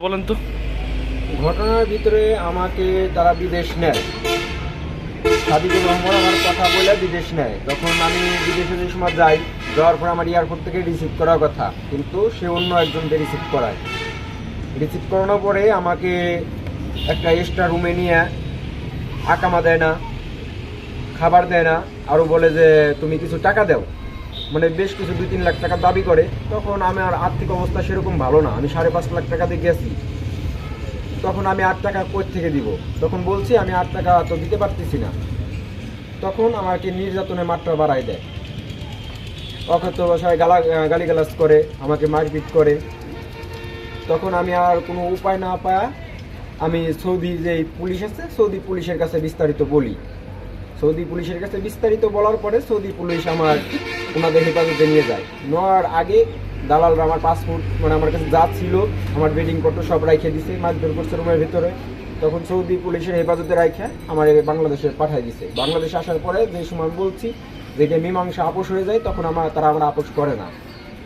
বলেন তো। ঘটনার ভিতরে আমাকে তারা বিদেশ নেয়। সাদিকুর রহমান আমার কথা বলে বিদেশ নেয়। তখন আমি বিদেশে যে সময় যাই, যাওয়ার পর আমার এয়ারপোর্ট থেকে রিসিভ করার কথা। কিন্তু সে অন্য একজনকে রিসিভ করায়। রিসিভ করানোর পরে আমাকে একটা এক্সট্রা রুমে নিয়ে আকামা দেয় না, খাবার দেয় না। আরও বলে যে, তুমি কিছু টাকা দাও। মানে বেশ কিছু দুই তিন লাখ টাকা দাবি করে, তখন আমার আর্থিক অবস্থা সেরকম ভালো না। আমি সাড়ে পাঁচ লাখ টাকা দিয়ে গেছি। তখন আমি আট টাকা কই থেকে দিব? তখন বলছি, আমি আট টাকা তো দিতে পারতেছি না। তখন আমাকে নির্যাতনের মাত্রা বাড়াই দেয়। অক্ষত ভাষায় গালা গালিগালাজ করে, আমাকে মারপিট করে। তখন আমি আর কোনো উপায় না পায়া আমি সৌদি যে পুলিশ আছে, সৌদি পুলিশের কাছে বিস্তারিত বলি। সৌদি পুলিশের কাছে বিস্তারিত বলার পরে সৌদি পুলিশ আমার ওনাদের হেফাজতে নিয়ে যায়। নেওয়ার আগে দালালরা আমার পাসপোর্ট মানে আমার কাছে যা ছিল, আমার বেডিং পত্র সব রাইখে দিছে মারধর করছে রুমের ভিতরে। তখন সৌদি পুলিশের হেফাজতে রাইখে আমার বাংলাদেশে পাঠাই দিছে। বাংলাদেশে আসার পরে যে সময় বলছি যে এটা মীমাংসা আপোষ হয়ে যায়, তখন আমার তারা আমার আপোষ করে না।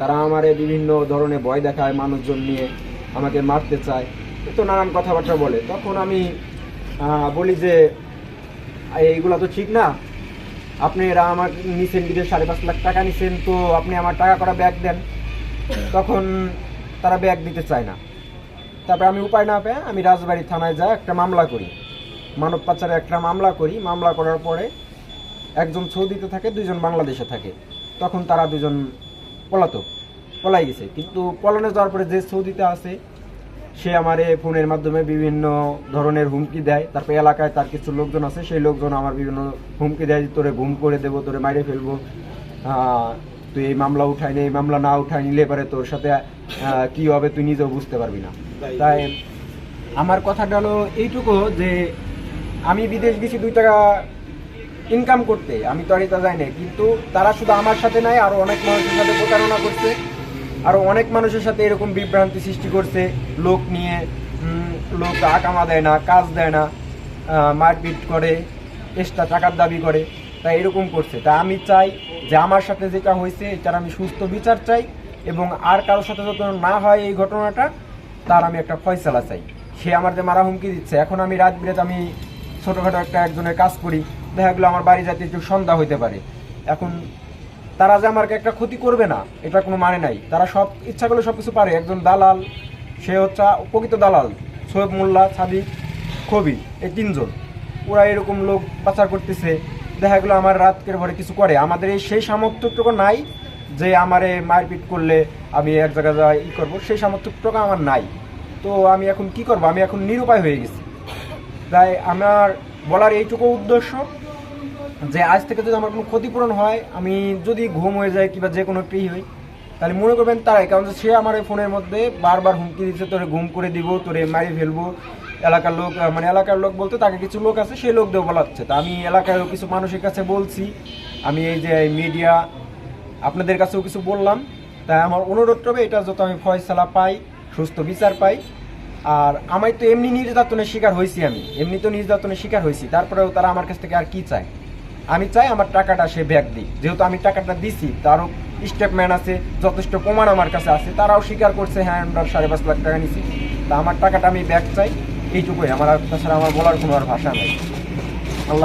তারা আমার বিভিন্ন ধরনের ভয় দেখায়, মানুষজন নিয়ে আমাকে মারতে চায়। তো নানান কথাবার্তা বলে। তখন আমি বলি যে এইগুলা তো ঠিক না। আপনি এরা আমার নিছেন বিদেশ সাড়ে পাঁচ লাখ টাকা নিছেন, তো আপনি আমার টাকা করা ব্যাগ দেন? তখন তারা ব্যাগ দিতে চায় না। তারপরে আমি উপায় না পেয়ে আমি রাজবাড়ি থানায় যাই, একটা মামলা করি। মানব পাচারে একটা মামলা করি। মামলা করার পরে একজন সৌদিতে থাকে দুজন বাংলাদেশে থাকে। তখন তারা দুজন পলাতক, পলাই গেছে। কিন্তু পলানে যাওয়ার পরে যে সৌদিতে আছে সে আমারে ফোনের মাধ্যমে বিভিন্ন ধরনের হুমকি দেয়। তারপর এলাকায় তার কিছু লোকজন আছে সেই লোকজন আমার বিভিন্ন হুমকি দেয় যে তোরে ঘুম করে দেবো তোরে মাইরে ফেলব। তুই এই মামলা উঠাই নে এই মামলা না উঠাই নিলে পারে তোর সাথে কি হবে তুই নিজেও বুঝতে পারবি না। তাই। আমার কথাটা হলো এইটুকু যে আমি বিদেশ গেছি দুই টাকা ইনকাম করতে আমি তো আর এটা যাই না কিন্তু তারা শুধু আমার সাথে নাই আরও অনেক মানুষের সাথে প্রতারণা করছে। আরও অনেক মানুষের সাথে এরকম বিভ্রান্তি সৃষ্টি করছে। লোক নিয়ে লোক আকামা দেয় না, কাজ দেয় না মারপিট করে, এক্সট্রা টাকার দাবি করে, তাই এরকম করছে। তা আমি চাই যে আমার সাথে যেটা হয়েছে, এটার আমি সুস্থ বিচার চাই এবং আর কারোর সাথে যত না হয় এই ঘটনাটা, তার আমি একটা ফয়সালা চাই। সে আমার যে মারা হুমকি দিচ্ছে। এখন আমি রাত বিরাত আমি ছোটোখাটো একটা একজনের কাজ করি। দেখা গেলো আমার বাড়ি যাতে একটু সন্ধ্যা হইতে পারে। এখন তারা যে আমাকে একটা ক্ষতি করবে না, এটা কোনো মানে নাই। তারা সব ইচ্ছা করলে সব কিছু পারে। একজন দালাল, সে হচ্ছে প্রকৃত দালাল সোয়েব মোল্লা সাদিক কবি এই তিনজন। ওরা এরকম লোক পাচার করতেছে। দেখা গেলো আমার রাতকের ভরে কিছু করে। আমাদের এই সেই সামর্থ্যটুকু নাই যে আমারে মারপিট করলে আমি এক জায়গায় যাই, ই করব। সেই সামর্থ্যটুকু আমার নাই। তো আমি এখন কি করব? আমি এখন নিরুপায় হয়ে গেছি। তাই আমার বলার এইটুকু উদ্দেশ্য যে আজ থেকে যদি আমার কোনো ক্ষতিপূরণ হয়, আমি যদি ঘুম হয়ে যায় কিংবা যে কোনো একটি হই, তাহলে মনে করবেন তারাই। কারণ সে আমার এই ফোনের মধ্যে বারবার হুমকি দিচ্ছে তোরে ঘুম করে দিব, তোরে মারি ফেলব। এলাকার লোক মানে এলাকার লোক বলতে তাকে কিছু লোক আছে, সেই লোক দিয়ে বলাচ্ছে। তা আমি এলাকার কিছু মানুষের কাছে বলছি। আমি এই যে মিডিয়া, আপনাদের কাছেও কিছু বললাম। তাই আমার অনুরোধ হবে এটা যত আমি ফয়সালা পাই, সুস্থ বিচার পাই। আর আমি তো এমনি নির্যাতনের শিকার হয়েছি আমি। এমনি তো নির্যাতনের শিকার হয়েছি তারপরেও তারা আমার কাছ থেকে আর কি চায়? আমি চাই আমার টাকাটা সে ব্যাগ দিই যেহেতু আমি টাকাটা দিছি, তারও স্টেপম্যান আছে, যথেষ্ট প্রমাণ আমার কাছে আছে, তারাও স্বীকার করছে হ্যাঁ আমরা সাড়ে পাঁচ লাখ টাকা নিছি। তা আমার টাকাটা আমি ব্যাগ চাই, এইটুকুই। আমার তাছাড়া আমার বলার কোনো আর ভাষা নাই।